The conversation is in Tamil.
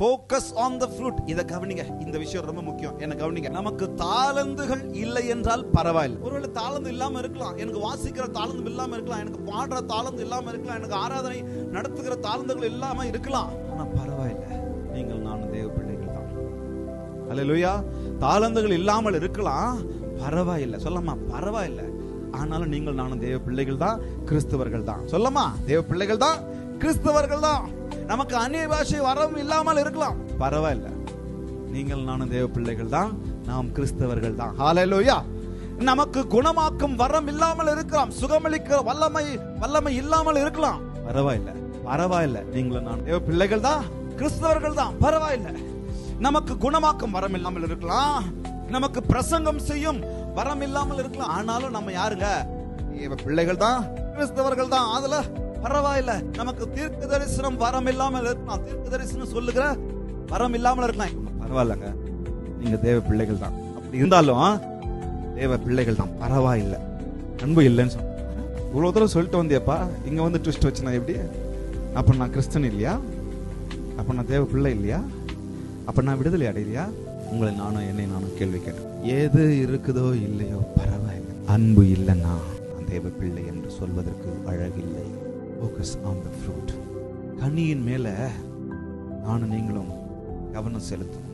ஃபோக்கஸ் ஆன் த ஃப்ரூட் இதை கவனிங்க. இந்த விஷயம் ரொம்ப முக்கியம். என்ன கவனிங்க. நமக்கு தாளந்துகள் இல்லை என்றால் பரவாயில்ல. ஒருவேளை தாளந்து இல்லாம இருக்கலாம். எனக்கு வாசிக்கிற தாளந்து இல்லாம இருக்கலாம். எனக்கு பாடுற தாளந்து இல்லாம இருக்கலாம். எனக்கு ஆராதனை நடத்துகிற தாளந்துகள் இல்லாம இருக்கலாம். ஆனா பரவாயில்லை. நீங்கள் நானும் தேவ பிள்ளைகள் தான். அல்லேலூயா தாளந்துகள் இல்லாமல் இருக்கலாம். பரவாயில்லை. சொல்லமா பரவாயில்லை. ஆனாலும் நீங்கள் நானும் தேவ பிள்ளைகள் தான் கிறிஸ்தவர்கள் தான். சொல்லமா தேவ பிள்ளைகள் தான் கிறிஸ்தவர்கள் தான். நமக்கு அந்நிய பாஷை வரம் இல்லாமல் இருக்கலாம். பரவாயில்லை. நீங்கள் நானும் தேவ பிள்ளைகள் தான் நாம் கிறிஸ்தவர்கள் தான். ஹalleluya நமக்கு குணமாக்கும் வரம் இல்லாமல் இருக்கலாம். சுகமளிக்கிற வல்லமை வல்லமை இல்லாமல் இருக்கலாம். பரவாயில்லை பரவாயில்லை. நீங்கள் நான் தேவ பிள்ளைகள் தான் கிறிஸ்தவர்கள் தான். பரவாயில்லை. நமக்கு குணமாக்கும் வரம் இல்லாமல் இருக்கலாம். நமக்கு பிரசங்கம் செய்யும் வரம் இல்லாமல் இருக்கலாம். ஆனாலும் நம்ம யாருங்க? தேவ பிள்ளைகள் தான் கிறிஸ்தவர்கள் தான். அதுல பரவாயில்ல. நமக்கு தீர்க்க தரிசனம் வரம் இல்லாமல் இருக்கலாம் தீர்க்க தரிசனம் சொல்லுகிற வரம் இல்லாமல் இருக்கலாம் பரவாயில்லங்க. நீங்க தேவ பிள்ளைகள் தான். அப்படி இருந்தாலும் தேவ பிள்ளைகள் தான். பரவாயில்ல. அன்பு இல்லைன்னு சொன்ன இவ்வளவு தூரம் சொல்லிட்டு வந்தியப்பா. இங்க வந்து ட்விஸ்ட் வச்சுனா எப்படி? அப்ப நான் கிறிஸ்டன் இல்லையா? அப்ப நான் தேவ பிள்ளை இல்லையா? அப்ப நான் விடுதலை அடையலையா? உங்களை நானும் என்னை நானும் கேள்வி கேட்டேன். எது இருக்குதோ இல்லையோ பரவாயில்லை. அன்பு இல்லைன்னா நான் தேவ பிள்ளை என்று சொல்வதற்கு அழகில்லை. ஃபோக்கஸ் ஆன் த ஃப்ரூட் கனியின் மேலே நானும் நீங்களும் கவனம் செலுத்தணும்